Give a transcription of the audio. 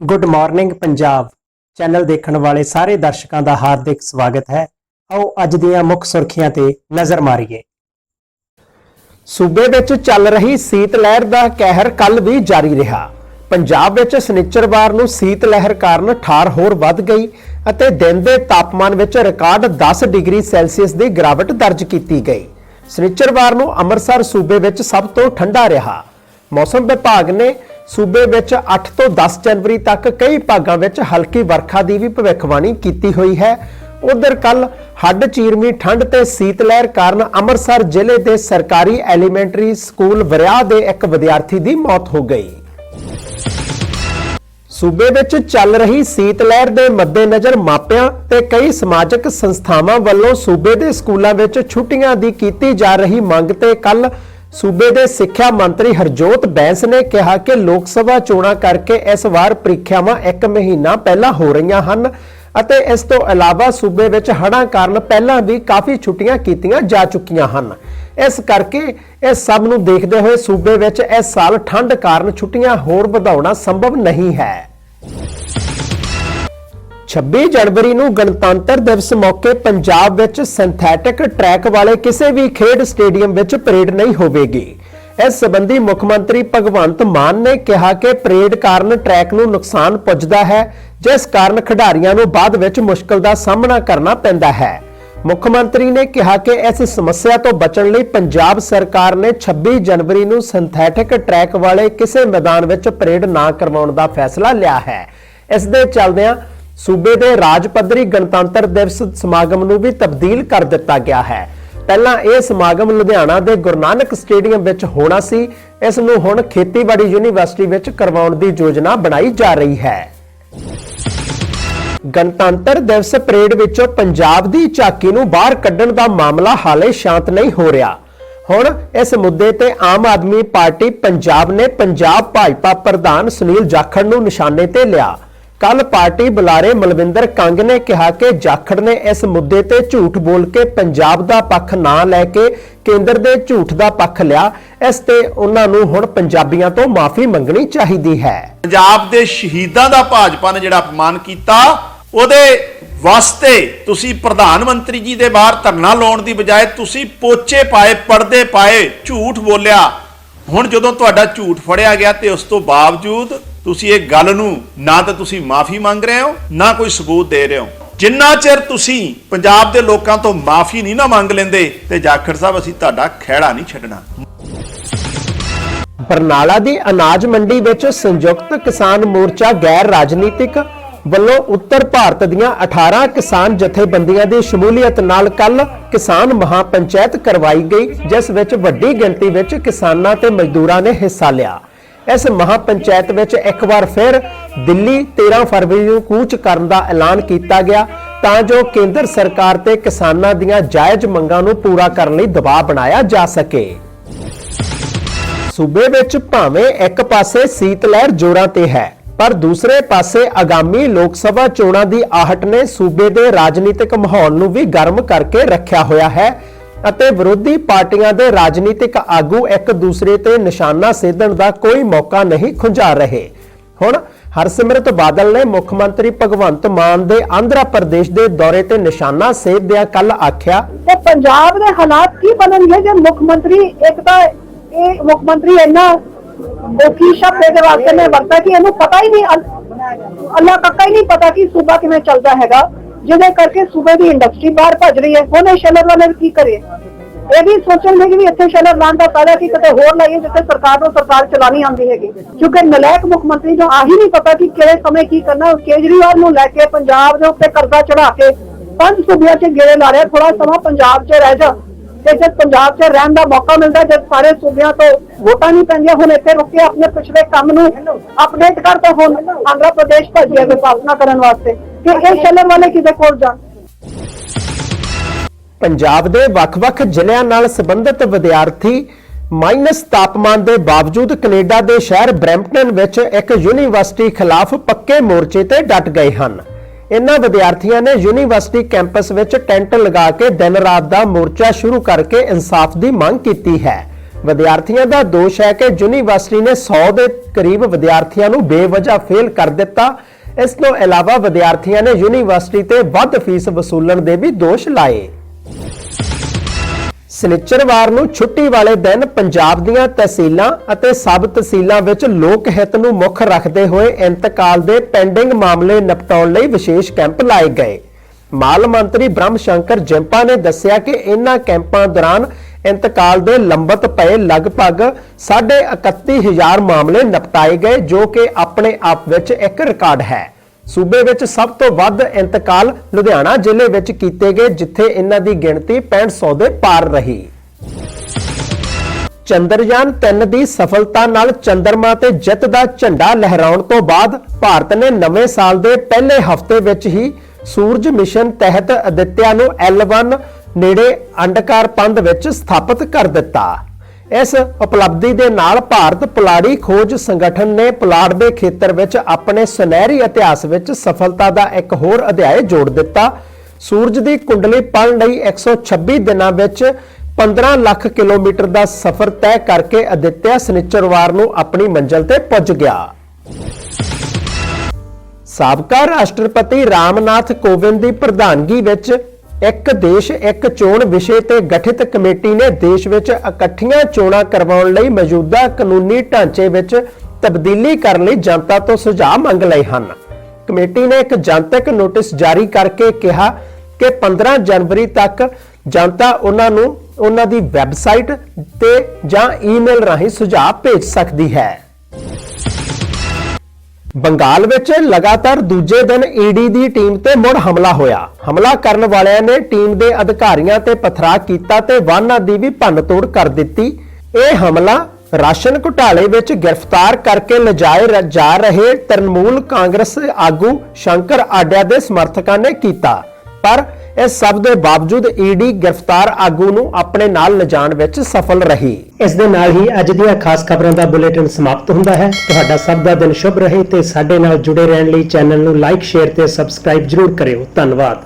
Good morning Punjab channel ਦੇਖਣ ਵਾਲੇ ਸਾਰੇ ਦਰਸ਼ਕਾਂ ਦਾ ਹਾਰਦਿਕ ਸਵਾਗਤ ਹੈ। ਆਓ ਅੱਜ ਦੀਆਂ ਮੁੱਖ ਸੁਰਖੀਆਂ ਤੇ ਨਜ਼ਰ ਮਾਰੀਏ। ਸੂਬੇ ਵਿੱਚ ਚੱਲ ਰਹੀ ਸੀਤ ਲਹਿਰ ਦਾ ਕਹਿਰ ਕੱਲ ਵੀ ਜਾਰੀ ਰਿਹਾ। ਪੰਜਾਬ ਵਿੱਚ ਸਨਿਚਰਵਾਰ ਨੂੰ ਸੀਤ ਲਹਿਰ ਕਾਰਨ ਠਾਰ ਹੋਰ ਵੱਧ ਗਈ ਅਤੇ ਦਿਨ ਦੇ ਤਾਪਮਾਨ ਵਿੱਚ ਰਿਕਾਰਡ 10 ਡਿਗਰੀ ਸੈਲਸੀਅਸ ਦੀ ਗਿਰਾਵਟ ਦਰਜ ਕੀਤੀ ਗਈ। ਸਨਿਚਰਵਾਰ ਨੂੰ ਅੰਮ੍ਰਿਤਸਰ ਸੂਬੇ ਵਿੱਚ ਸਭ ਤੋਂ ਠੰਡਾ ਰਿਹਾ। ਮੌਸਮ ਵਿਭਾਗ ਨੇ ਸੂਬੇ ਵਿੱਚ 8 ਤੋਂ 10 ਜਨਵਰੀ ਤੱਕ ਕਈ ਭਾਗਾਂ ਵਿੱਚ ਹਲਕੀ ਵਰਖਾ ਦੀ ਵੀ ਭਵਿੱਖਬਾਣੀ ਕੀਤੀ ਹੋਈ ਹੈ। ਉਧਰ ਕੱਲ ਹੱਡ ਚੀਰਵੀਂ ਠੰਡ ਤੇ ਸੀਤ ਲਹਿਰ ਕਾਰਨ ਅੰਮ੍ਰਿਤਸਰ ਜ਼ਿਲ੍ਹੇ ਦੇ ਸਰਕਾਰੀ ਐਲੀਮੈਂਟਰੀ ਸਕੂਲ ਵਰਿਆ ਦੇ ਇੱਕ ਵਿਦਿਆਰਥੀ ਦੀ ਮੌਤ ਹੋ ਗਈ। ਸੂਬੇ ਵਿੱਚ ਚੱਲ ਰਹੀ ਸੀਤ ਲਹਿਰ ਦੇ ਮੱਦੇਨਜ਼ਰ ਮਾਪਿਆਂ ਤੇ ਕਈ ਸਮਾਜਿਕ ਸੰਸਥਾਵਾਂ ਵੱਲੋਂ ਸੂਬੇ ਦੇ ਸਕੂਲਾਂ ਵਿੱਚ ਛੁੱਟੀਆਂ ਦੀ ਕੀਤੀ ਜਾ ਰਹੀ ਮੰਗ ਤੇ ਕੱਲ ਸੂਬੇ ਦੇ ਸਿੱਖਿਆ ਮੰਤਰੀ ਹਰਜੋਤ ਬੈਂਸ ਨੇ ਕਿਹਾ ਕਿ ਲੋਕ ਸਭਾ ਚੋਣਾਂ ਕਰਕੇ ਇਸ ਵਾਰ ਪ੍ਰੀਖਿਆਵਾਂ 1 ਮਹੀਨਾ ਪਹਿਲਾਂ ਹੋ ਰਹੀਆਂ ਹਨ ਅਤੇ ਇਸ ਤੋਂ ਇਲਾਵਾ ਸੂਬੇ ਵਿੱਚ ਹੜ੍ਹਾਂ ਕਾਰਨ ਪਹਿਲਾਂ ਵੀ ਕਾਫੀ ਛੁੱਟੀਆਂ ਕੀਤੀਆਂ ਜਾ ਚੁੱਕੀਆਂ ਹਨ। ਇਸ ਕਰਕੇ ਇਸ ਸਭ ਨੂੰ ਦੇਖਦੇ ਹੋਏ ਸੂਬੇ ਵਿੱਚ ਇਸ ਸਾਲ ਠੰਡ ਕਾਰਨ ਛੁੱਟੀਆਂ ਹੋਰ ਵਧਾਉਣਾ ਸੰਭਵ ਨਹੀਂ ਹੈ। 26 ਜਨਵਰੀ ਨੂੰ ਗਣਤੰਤਰ ਦਿਵਸ ਮੌਕੇ ਪੰਜਾਬ ਵਿੱਚ ਸਿੰਥੈਟਿਕ ਟਰੈਕ ਵਾਲੇ ਕਿਸੇ ਵੀ ਖੇਡ ਸਟੇਡੀਅਮ ਵਿੱਚ ਪਰੇਡ ਨਹੀਂ ਹੋਵੇਗੀ। ਇਸ ਸੰਬੰਧੀ ਮੁੱਖ ਮੰਤਰੀ ਭਗਵੰਤ ਮਾਨ ਨੇ ਕਿਹਾ ਕਿ ਪਰੇਡ ਕਾਰਨ ਟਰੈਕ ਨੂੰ ਨੁਕਸਾਨ ਪੁੱਜਦਾ ਹੈ, ਜਿਸ ਕਾਰਨ ਖਿਡਾਰੀਆਂ ਨੂੰ ਬਾਅਦ ਵਿੱਚ ਮੁਸ਼ਕਲ ਦਾ ਸਾਹਮਣਾ ਕਰਨਾ ਪੈਂਦਾ ਹੈ। ਮੁੱਖ ਮੰਤਰੀ ਨੇ ਕਿਹਾ ਕਿ ਇਸ ਸਮੱਸਿਆ ਤੋਂ ਬਚਣ ਲਈ ਪੰਜਾਬ ਸਰਕਾਰ ਨੇ 26 ਜਨਵਰੀ ਨੂੰ ਸਿੰਥੈਟਿਕ ਟਰੈਕ ਵਾਲੇ ਕਿਸੇ ਮੈਦਾਨ ਵਿੱਚ ਪਰੇਡ ਨਾ ਕਰਵਾਉਣ ਦਾ ਫੈਸਲਾ ਲਿਆ ਹੈ। ਇਸ ਦੇ ਚੱਲਦਿਆਂ ਸੂਬੇ ਦੇ ਰਾਜ ਪੱਧਰੀ ਗਣਤੰਤਰ ਦਿਵਸ ਸਮਾਗਮ ਨੂੰ ਵੀ ਤਬਦੀਲ ਕਰ ਦਿੱਤਾ ਗਿਆ ਹੈ। ਪਹਿਲਾਂ ਇਹ ਸਮਾਗਮ ਲੁਧਿਆਣਾ ਦੇ ਗੁਰੂ ਨਾਨਕ ਸਟੇਡੀਅਮ ਵਿੱਚ ਹੋਣਾ ਸੀ। ਇਸ ਨੂੰ ਹੁਣ ਖੇਤੀਬਾੜੀ ਯੂਨੀਵਰਸਿਟੀ ਵਿੱਚ ਕਰਵਾਉਣ ਦੀ ਯੋਜਨਾ ਬਣਾਈ ਜਾ ਰਹੀ ਹੈ। ਗਣਤੰਤਰ ਦਿਵਸ ਪਰੇਡ ਵਿੱਚੋਂ ਪੰਜਾਬ ਦੀ ਝਾਕੀ ਨੂੰ ਬਾਹਰ ਕੱਢਣ ਦਾ ਮਾਮਲਾ ਹਾਲੇ ਸ਼ਾਂਤ ਨਹੀਂ ਹੋ ਰਿਹਾ। ਹੁਣ ਇਸ ਮੁੱਦੇ ਤੇ ਆਮ ਆਦਮੀ ਪਾਰਟੀ ਪੰਜਾਬ ਨੇ ਪੰਜਾਬ ਭਾਜਪਾ ਪ੍ਰਧਾਨ ਸੁਨੀਲ ਜਾਖੜ ਨੂੰ ਨਿਸ਼ਾਨੇ ਤੇ ਲਿਆ। ਕੱਲ ਪਾਰਟੀ ਬੁਲਾਰੇ ਮਲਵਿੰਦਰ ਕੰਗ ਨੇ ਕਿਹਾ ਕਿ ਜਾਖੜ ਨੇ ਇਸ ਮੁੱਦੇ ਤੇ ਝੂਠ ਬੋਲ ਕੇ ਪੰਜਾਬ ਦਾ ਪੱਖ ਨਾ ਲੈ ਕੇ ਕੇਂਦਰ ਦੇ ਝੂਠ ਦਾ ਪੱਖ ਲਿਆ। ਇਸ ਤੇ ਉਹਨਾਂ ਨੂੰ ਹੁਣ ਪੰਜਾਬੀਆਂ ਤੋਂ ਮਾਫੀ ਮੰਗਣੀ ਚਾਹੀਦੀ ਹੈ। ਪੰਜਾਬ ਦੇ ਸ਼ਹੀਦਾਂ ਦਾ ਭਾਜਪਾ ਨੇ ਜਿਹੜਾ ਅਪਮਾਨ ਕੀਤਾ, ਉਹਦੇ ਵਾਸਤੇ ਤੁਸੀਂ ਪ੍ਰਧਾਨ ਮੰਤਰੀ ਜੀ ਦੇ ਬਾਹਰ ਧਰਨਾ ਲਾਉਣ ਦੀ ਬਜਾਏ ਤੁਸੀਂ ਪੋਚੇ ਪਾਏ, ਪਰਦੇ ਪਾਏ, ਝੂਠ ਬੋਲਿਆ। ਹੁਣ ਜਦੋਂ ਤੁਹਾਡਾ ਝੂਠ ਫੜਿਆ ਗਿਆ ਤੇ ਉਸ ਤੋਂ ਬਾਵਜੂਦ ਤੁਸੀਂ ਇਹ ਗੱਲ ਨੂੰ ਨਾ ਤਾਂ ਤੁਸੀਂ ਮਾਫੀ ਮੰਗ ਰਹੇ ਹੋ, ਨਾ ਕੋਈ ਸਬੂਤ ਦੇ ਰਹੇ ਹੋ। ਜਿੰਨਾ ਚਿਰ ਤੁਸੀਂ ਪੰਜਾਬ ਦੇ ਲੋਕਾਂ ਤੋਂ ਮਾਫੀ ਨਹੀਂ ਨਾ ਮੰਗ ਲੈਂਦੇ ਤੇ ਜਾਖੜ ਸਾਹਿਬ, ਅਸੀਂ ਤੁਹਾਡਾ ਖਹਿੜਾ ਨਹੀਂ ਛੱਡਣਾ। ਬਰਨਾਲਾ ਦੀ ਅਨਾਜ ਮੰਡੀ ਵਿੱਚ ਸੰਯੁਕਤ ਕਿਸਾਨ ਮੋਰਚਾ ਗੈਰ ਰਾਜਨੀਤਿਕ ਵੱਲੋਂ ਉੱਤਰ ਭਾਰਤ ਦੀਆਂ 18 ਕਿਸਾਨ ਜਥੇਬੰਦੀਆਂ ਦੀ ਸ਼ਮੂਲੀਅਤ ਨਾਲ ਕੱਲ ਕਿਸਾਨ ਮਹਾਪੰਚਾਇਤ ਕਰਵਾਈ ਗਈ, ਜਿਸ ਵਿੱਚ ਵੱਡੀ ਗਿਣਤੀ ਵਿੱਚ ਕਿਸਾਨਾਂ ਤੇ ਮਜ਼ਦੂਰਾਂ ਨੇ ਹਿੱਸਾ ਲਿਆ। ਇਸ ਮਹਾਪੰਚਾਇਤ ਵਿੱਚ ਇੱਕ ਵਾਰ ਫਿਰ ਦਿੱਲੀ 13 ਫਰਵਰੀ ਨੂੰ ਕੂਚ ਕਰਨ ਦਾ ਐਲਾਨ ਕੀਤਾ ਗਿਆ ਤਾਂ ਜੋ ਕੇਂਦਰ ਸਰਕਾਰ ਤੇ ਕਿਸਾਨਾਂ ਦੀਆਂ ਜਾਇਜ਼ ਮੰਗਾਂ ਨੂੰ ਪੂਰਾ ਕਰਨ ਲਈ ਦਬਾਅ ਬਣਾਇਆ ਜਾ ਸਕੇ। ਸੂਬੇ ਵਿੱਚ ਭਾਵੇਂ ਇੱਕ ਪਾਸੇ ਸੀਤ ਲਹਿਰ ਜ਼ੋਰਾਂ ਤੇ ਹੈ, ਪਰ ਦੂਸਰੇ ਪਾਸੇ ਆਗਾਮੀ ਲੋਕ ਸਭਾ ਚੋਣਾਂ ਦੀ ਆਹਟ ਨੇ ਸੂਬੇ ਦੇ ਰਾਜਨੀਤਿਕ ਮਾਹੌਲ ਨੂੰ ਵੀ ਗਰਮ ਕਰਕੇ ਰੱਖਿਆ ਹੋਇਆ ਹੈ। ਅਤੇ ਵਿਰੋਧੀ ਪਾਰਟੀਆਂ ਦੇ ਰਾਜਨੀਤਿਕ ਆਗੂ ਇੱਕ ਦੂਸਰੇ ਤੇ ਨਿਸ਼ਾਨਾ ਸੇਧਣ ਦਾ ਕੋਈ ਮੌਕਾ ਨਹੀਂ ਖੁੰਝਾ ਰਹੇ। ਹੁਣ ਹਰਸਿਮਰਤ ਬਾਦਲ ਨੇ ਮੁੱਖ ਮੰਤਰੀ ਭਗਵੰਤ ਮਾਨ ਦੇ ਆਂਧਰਾ ਪ੍ਰਦੇਸ਼ ਦੇ ਦੌਰੇ ਤੇ ਨਿਸ਼ਾਨਾ ਸੇਧਦਿਆਂ ਕੱਲ ਆਖਿਆ, ਤੇ ਪੰਜਾਬ ਦੇ ਹਾਲਾਤ ਕੀ ਬਣਨਗੇ ਜੇ ਮੁੱਖ ਮੰਤਰੀ ਇੱਕ ਤਾਂ ਇਹ ਮੁੱਖ ਮੰਤਰੀ ਇੰਨਾ ਔਖੀ ਸ਼ਬਦ ਇਹਦੇ ਵਾਸਤੇ ਮੈਂ ਵਰਤਾ ਕਿ ਇਹਨੂੰ ਪਤਾ ਹੀ ਨਹੀਂ, ਅੱਲਾ ਕੱਕਾ ਹੀ ਨਹੀਂ ਪਤਾ ਕਿ ਸੂਬਾ ਕਿਵੇਂ ਚੱਲਦਾ ਹੈਗਾ। ਜਿਹਦੇ ਕਰਕੇ ਸੂਬੇ ਦੀ ਇੰਡਸਟਰੀ ਬਾਹਰ ਭੱਜ ਰਹੀ ਹੈ। ਹੁਣ ਇਹ ਸ਼ੈਲਰ ਵਾਲੇ ਕੀ ਕਰੇ ਇਹ ਵੀ ਸੋਚਣਗੇ ਕਿ ਵੀ ਇੱਥੇ ਸ਼ੈਲਰ ਲਾਉਣ ਦਾ ਫਾਇਦਾ ਕੀ ਕਿਤੇ ਹੋਰ ਲਾਈਏ ਜਿੱਥੇ ਸਰਕਾਰ ਨੂੰ ਸਰਕਾਰ ਚਲਾਣੀ ਆਉਂਦੀ ਹੈਗੀ। ਕਿਉਂਕਿ ਨਲਾਇਕ ਮੁੱਖ ਮੰਤਰੀ ਨੂੰ ਆਹੀ ਨਹੀਂ ਪਤਾ ਕਿ ਕਿਹੜੇ ਸਮੇਂ ਕੀ ਕਰਨਾ। ਕੇਜਰੀਵਾਲ ਨੂੰ ਲੈ ਕੇ ਪੰਜਾਬ ਦੇ ਉੱਤੇ ਕਰਜ਼ਾ ਚੜਾ ਕੇ ਪੰਜ ਸੂਬਿਆਂ 'ਚ ਗੇੜੇ ਲਾ ਰਿਹਾ। ਥੋੜਾ ਸਮਾਂ ਪੰਜਾਬ 'ਚ ਰਹਿ ਜਾ। ਤੇ ਜਦ ਪੰਜਾਬ 'ਚ ਰਹਿਣ ਦਾ ਮੌਕਾ ਮਿਲਦਾ ਜਦ ਸਾਰੇ ਸੂਬਿਆਂ ਤੋਂ ਵੋਟਾਂ ਨਹੀਂ ਪੈਂਦੀਆਂ, ਹੁਣ ਇੱਥੇ ਰੁਕ ਕੇ ਆਪਣੇ ਪਿਛਲੇ ਕੰਮ ਨੂੰ ਅਪਡੇਟ ਕਰ ਤਾਂ ਹੁਣ ਆਂਧਰਾ ਪ੍ਰਦੇਸ਼ ਭੱਜਿਆ ਦੇ ਸਥਾਪਨਾ ਕਰਨ ਵਾਸਤੇ। ਕਿ ਇਹ ਸ਼ੈਲਰ ਵਾਲੇ ਕਿਤੇ ਕੋਲ ਜਾਣ? ਪੰਜਾਬ ਦੇ ਵੱਖ-ਵੱਖ ਜ਼ਿਲ੍ਹਿਆਂ ਨਾਲ ਸੰਬੰਧਿਤ ਵਿਦਿਆਰਥੀ ਮਾਈਨਸ ਤਾਪਮਾਨ ਦੇ ਬਾਵਜੂਦ ਕੈਨੇਡਾ ਦੇ ਸ਼ਹਿਰ ਬਰੈਂਪਟਨ ਵਿੱਚ ਇੱਕ ਯੂਨੀਵਰਸਿਟੀ ਖਿਲਾਫ ਪੱਕੇ ਮੋਰਚੇ ਤੇ ਡਟ ਗਏ ਹਨ। ਇਨ੍ਹਾਂ ਵਿਦਿਆਰਥੀਆਂ ਨੇ ਯੂਨੀਵਰਸਿਟੀ ਕੈਂਪਸ ਵਿੱਚ ਟੈਂਟ ਲਗਾ ਕੇ ਦਿਨ ਰਾਤ ਦਾ ਮੋਰਚਾ ਸ਼ੁਰੂ ਕਰਕੇ ਇਨਸਾਫ ਦੀ ਮੰਗ ਕੀਤੀ ਹੈ। ਵਿਦਿਆਰਥੀਆਂ ਦਾ ਦੋਸ਼ ਹੈ ਕਿ ਯੂਨੀਵਰਸਿਟੀ ਨੇ 100 ਦੇ ਕਰੀਬ ਵਿਦਿਆਰਥੀਆਂ ਨੂੰ ਬੇਵਜ੍ਹਾ ਫੇਲ ਕਰ ਦਿੱਤਾ ਇਸ ਤੋਂ ਇਲਾਵਾ ਵਿਦਿਆਰਥੀਆਂ ਨੇ ਯੂਨੀਵਰਸਿਟੀ ਤੇ ਵੱਧ ਫੀਸ ਵਸੂਲਣ ਦੇ ਵੀ ਦੋਸ਼ ਲਾਏ। ਸਨਿਚਰਵਾਰ ਨੂੰ ਛੁੱਟੀ ਵਾਲੇ ਦਿਨ ਪੰਜਾਬ ਦੀਆਂ ਤਹਿਸੀਲਾਂ ਅਤੇ ਸਬ ਤਹਿਸੀਲਾਂ ਵਿੱਚ ਲੋਕ ਹਿੱਤ ਨੂੰ ਮੁੱਖ ਰੱਖਦੇ ਹੋਏ ਇੰਤਕਾਲ ਦੇ ਪੈਂਡਿੰਗ ਮਾਮਲੇ ਨਿਪਟਾਉਣ ਲਈ ਵਿਸ਼ੇਸ਼ ਕੈਂਪ ਲਾਏ ਗਏ। ਮਾਲ ਮੰਤਰੀ ਬ੍ਰਹਮ ਸ਼ੰਕਰ ਜਿੰਪਾ ਨੇ ਦੱਸਿਆ ਕਿ ਇਨ੍ਹਾਂ ਕੈਂਪਾਂ ਦੌਰਾਨ ਇੰਤਕਾਲ ਦੇ ਲੰਬਤ ਪਏ ਲਗਭਗ 31000 ਮਾਮਲੇ ਨਿਪਟਾਏ ਗਏ, ਜੋ ਕਿ ਆਪਣੇ ਆਪ ਵਿੱਚ ਇੱਕ ਰਿਕਾਰਡ ਹੈ। ਸੂਬੇ ਵਿੱਚ ਸਭ ਤੋਂ ਵੱਧ ਇੰਤਕਾਲ ਲੁਧਿਆਣਾ ਜ਼ਿਲ੍ਹੇ ਵਿੱਚ ਕੀਤੇ ਗਏ, ਜਿੱਥੇ ਇਹਨਾਂ ਦੀ ਗਿਣਤੀ 6500 ਦੇ ਪਾਰ ਰਹੀ। ਚੰਦਰਯਾਨ 3 ਦੀ ਸਫਲਤਾ ਨਾਲ ਚੰਦਰਮਾ ਤੇ ਜਿੱਤ ਦਾ ਝੰਡਾ ਲਹਿਰਾਉਣ ਤੋਂ ਬਾਅਦ ਭਾਰਤ ਨੇ ਨਵੇਂ ਸਾਲ ਦੇ ਪਹਿਲੇ ਹਫ਼ਤੇ ਵਿੱਚ ਹੀ ਸੂਰਜ ਮਿਸ਼ਨ ਤਹਿਤ ਅਦਿੱਤਿਆ ਨੂੰ L1 ਨੇੜੇ ਅੰਡਕਾਰ ਪੰਧ ਵਿੱਚ ਸਥਾਪਿਤ ਕਰ ਦਿੱਤਾ। ਇਸ ਉਪਲਬਧੀ ਦੇ ਨਾਲ ਭਾਰਤ ਪੁਲਾੜੀ ਖੋਜ ਸੰਗਠਨ ਨੇ ਪੁਲਾੜ ਦੇ ਖੇਤਰ ਵਿੱਚ ਆਪਣੇ ਸੁਨਹਿਰੀ ਇਤਿਹਾਸ ਵਿੱਚ ਸਫਲਤਾ ਦਾ ਇੱਕ ਹੋਰ ਅਧਿਆਇ ਜੋੜ ਦਿੱਤਾ। ਸੂਰਜ ਦੀ ਕੁੰਡਲੀ ਪੜ੍ਹਨ ਲਈ 126 ਦਿਨਾਂ ਵਿੱਚ 15 ਲੱਖ ਕਿਲੋਮੀਟਰ ਦਾ ਸਫ਼ਰ ਤੈਅ ਕਰਕੇ ਅਦਿੱਤਿਆ ਸਨਿਚਰਵਾਰ ਨੂੰ ਆਪਣੀ ਮੰਜ਼ਿਲ ਤੇ ਪੁੱਜ ਗਿਆ। ਸਾਬਕਾ ਰਾਸ਼ਟਰਪਤੀ ਰਾਮਨਾਥ ਕੋਵਿੰਦ ਦੀ ਪ੍ਰਧਾਨਗੀ ਵਿੱਚ ਇੱਕ ਦੇਸ਼, ਇੱਕ ਚੋਣ ਵਿਸ਼ੇ ਤੇ ਗਠਿਤ ਕਮੇਟੀ ਨੇ ਦੇਸ਼ ਵਿੱਚ ਇਕੱਠੀਆਂ ਚੋਣਾਂ ਕਰਵਾਉਣ ਲਈ ਮੌਜੂਦਾ ਕਾਨੂੰਨੀ ਢਾਂਚੇ ਵਿੱਚ ਤਬਦੀਲੀ ਕਰਨ ਲਈ ਜਨਤਾ ਤੋਂ ਸੁਝਾਅ ਮੰਗ ਲਏ ਹਨ। ਕਮੇਟੀ ਨੇ ਇੱਕ ਜਨਤਕ ਨੋਟਿਸ ਜਾਰੀ ਕਰਕੇ ਕਿਹਾ ਕਿ 15 ਜਨਵਰੀ ਤੱਕ ਜਨਤਾ ਉਹਨਾਂ ਨੂੰ, ਉਹਨਾਂ ਦੀ ਵੈਬਸਾਈਟ ਤੇ ਜਾਂ ਈਮੇਲ ਰਾਹੀਂ ਸੁਝਾਅ ਭੇਜ ਸਕਦੀ ਹੈ। ਬੰਗਾਲ ਵਿੱਚ ਲਗਾਤਾਰ ਦੂਜੇ ਦਿਨ ਈਡੀ ਦੀ ਟੀਮ ਤੇ ਮੁੜ ਹਮਲਾ ਹੋਇਆ। ਹਮਲਾ ਕਰਨ ਵਾਲਿਆਂ ਨੇ ਟੀਮ ਦੇ ਅਧਿਕਾਰੀਆਂ ਤੇ ਪਥਰਾ ਕੀਤਾ ਤੇ ਵਾਹਨਾਂ ਦੀ ਵੀ ਭੰਨਤੋੜ ਕਰ ਦਿੱਤੀ। ਇਹ ਹਮਲਾ ਰਾਸ਼ਨ ਘੁਟਾਲੇ ਵਿੱਚ ਗ੍ਰਿਫਤਾਰ ਕਰਕੇ ਲਿਜਾਏ ਜਾ ਰਹੇ ਤਰਨਮੂਲ ਕਾਂਗਰਸ ਆਗੂ ਸ਼ੰਕਰ ਆਡਿਆ ਦੇ ਸਮਰਥਕਾਂ ਨੇ ਕੀਤਾ। ਪਰ ਇਸ ਸਭ ਦੇ ਬਾਵਜੂਦ ਈਡੀ ਗ੍ਰਿਫਤਾਰ ਆਗੂ ਨੂੰ ਆਪਣੇ ਨਾਲ ਲਿਜਾਣ ਵਿੱਚ ਸਫਲ ਰਹੀ। ਇਸ ਦੇ ਨਾਲ ਹੀ ਅੱਜ ਦੀਆਂ ਖਾਸ ਖਬਰਾਂ ਦਾ ਬੁਲੇਟਿਨ ਸਮਾਪਤ ਹੁੰਦਾ ਹੈ। ਤੁਹਾਡਾ ਸਭ ਦਾ ਦਿਨ ਸ਼ੁਭ ਰਹੇ ਤੇ ਸਾਡੇ ਨਾਲ ਜੁੜੇ ਰਹਿਣ ਲਈ ਚੈਨਲ ਨੂੰ ਲਾਈਕ, ਸ਼ੇਅਰ ਤੇ ਸਬਸਕ੍ਰਾਈਬ ਜਰੂਰ ਕਰਿਓ। ਧੰਨਵਾਦ।